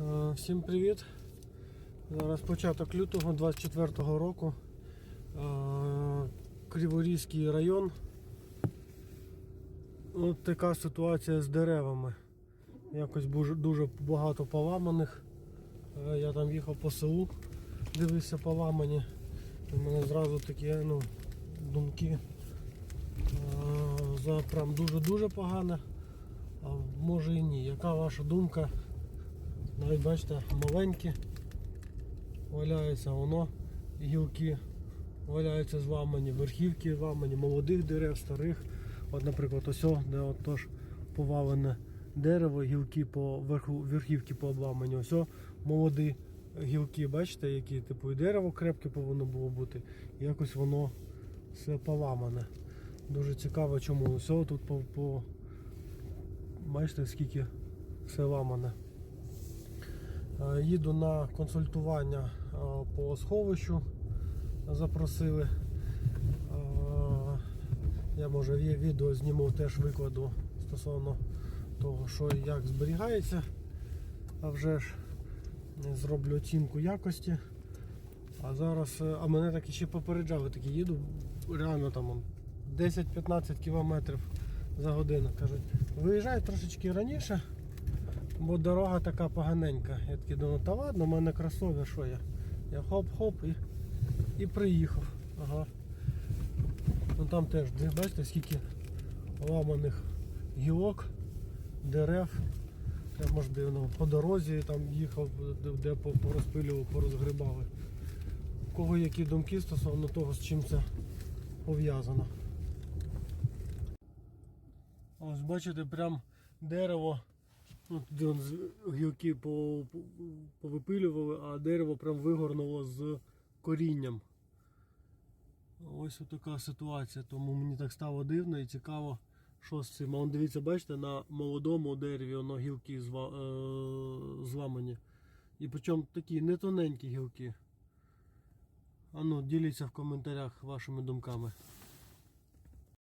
Е, Всім привіт! Зараз початок лютого 24-го року. Е, Криворізький район. От така ситуація з деревами. Якось дуже, багато поламаних. Е, Я там їхав по селу, дивився поламані. У мене зразу такі ну, думки. За прям дуже-дуже погане. А може і ні. Яка ваша думка? Навіть бачите, маленькі валяються, воно гілки валяються зламані, верхівки зламані, молодих дерев, старих. От, наприклад, ось, де от тож повалене дерево, гілки по верху, верхівки пообламані. Ось молоді гілки, бачите, які типу і дерево крепке повинно було бути. І якось воно все поламане. Дуже цікаво чому. Ось тут по, по бачите, скільки все ламане. Е, Їду на консультування е, по сховищу. Запросили. Е, Я може відео зніму, теж викладу стосовно того, що і як зберігається. А вже ж зроблю оцінку якості. А зараз, а мене так ще попереджали, такі їду, реально там 10-15 км за годину. Кажуть, виїжджай трошечки раніше. Бо дорога така поганенька. Я такий думаю, та ладно, в мене кросовер, що я? Я хоп-хоп і, і приїхав. Ага. Ну там теж, бачите, скільки ламаних гілок, дерев. Я може дивно по дорозі там їхав, де, де порозпилював, порозгрибали. У кого які думки стосовно того, з чим це пов'язано. Ось бачите, прям дерево. З- гілки по- по- повипилювали, а дерево прям вигорнуло з корінням. Ось така ситуація, тому мені так стало дивно і цікаво, що з цим. А дивіться, бачите, на молодому дереві воно гілки зва, е, зламані. І причому такі не тоненькі гілки. А ну, діліться в коментарях вашими думками.